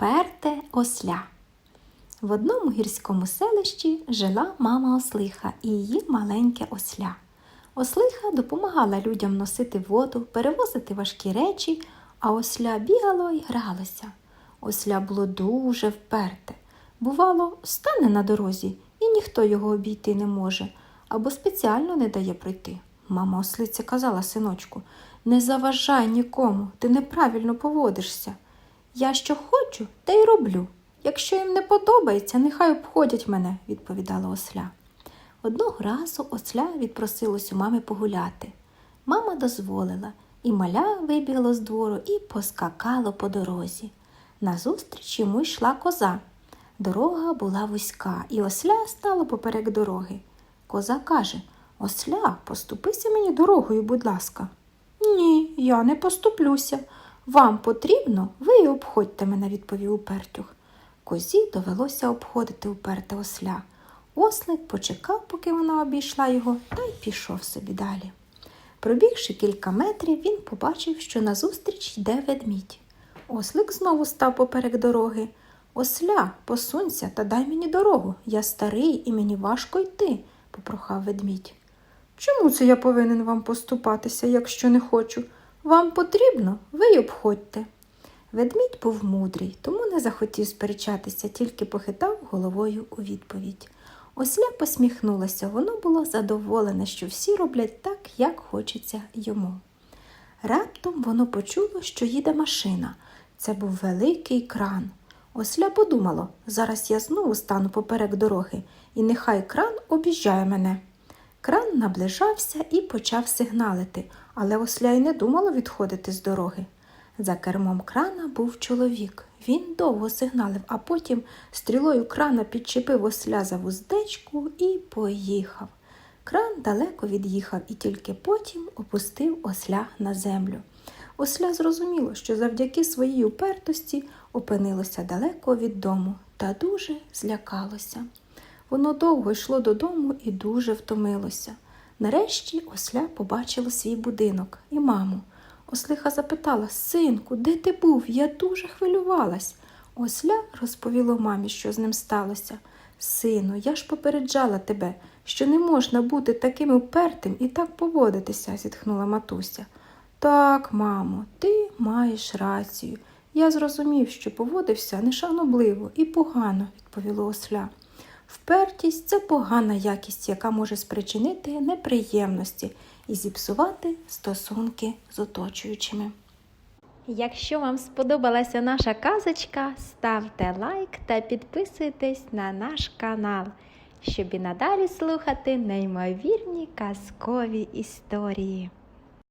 Вперте осля. В одному гірському селищі жила мама ослиха і її маленьке осля. Ослиха допомагала людям носити воду, перевозити важкі речі, а осля бігало і гралося. Осля було дуже вперте. Бувало, стане на дорозі, і ніхто його обійти не може або спеціально не дає пройти. Мама ослиця казала синочку, не заважай нікому, ти неправильно поводишся. Я що хочу, те й роблю. Якщо їм не подобається, нехай обходять мене, відповідала осля. Одного разу осля відпросилась у мами погуляти. Мама дозволила, і маля вибігло з двору і поскакало по дорозі. Назустріч йому йшла коза. Дорога була вузька, і осля стала поперек дороги. Коза каже Осля, поступися мені дорогою, будь ласка. Ні, я не поступлюся. Вам потрібно, ви й обходьте мене, відповів упертюх. Козі довелося обходити уперте осля. Ослик почекав, поки вона обійшла його, та й пішов собі далі. Пробігши кілька метрів, він побачив, що назустріч йде ведмідь. Ослик знову став поперек дороги. Осля, посунься та дай мені дорогу. Я старий і мені важко йти, попрохав ведмідь. Чому це я повинен вам поступатися, якщо не хочу? Вам потрібно, ви й обходьте. Ведмідь був мудрий, тому не захотів сперечатися, тільки похитав головою у відповідь. Осля посміхнулася, воно було задоволене, що всі роблять так, як хочеться йому. Раптом воно почуло, що їде машина. Це був великий кран. Осля подумало, зараз я знову стану поперек дороги, і нехай кран обіжджає мене. Кран наближався і почав сигналити, але осля й не думало відходити з дороги. За кермом крана був чоловік. Він довго сигналив, а потім стрілою крана підчепив осля за вуздечку і поїхав. Кран далеко від'їхав і тільки потім опустив осля на землю. Осля зрозуміло, що завдяки своїй упертості опинилося далеко від дому та дуже злякалося. Воно довго йшло додому і дуже втомилося. Нарешті осля побачила свій будинок і маму. Ослиха запитала Синку, де ти був? Я дуже хвилювалась. Осля розповіла мамі, що з ним сталося. Сину, я ж попереджала тебе, що не можна бути таким упертим і так поводитися, зітхнула матуся. Так, мамо, ти маєш рацію. Я зрозумів, що поводився нешанобливо і погано, відповіло осля. Впертість це погана якість, яка може спричинити неприємності і зіпсувати стосунки з оточуючими. Якщо вам сподобалася наша казочка, ставте лайк та підписуйтесь на наш канал, щоб і надалі слухати неймовірні казкові історії.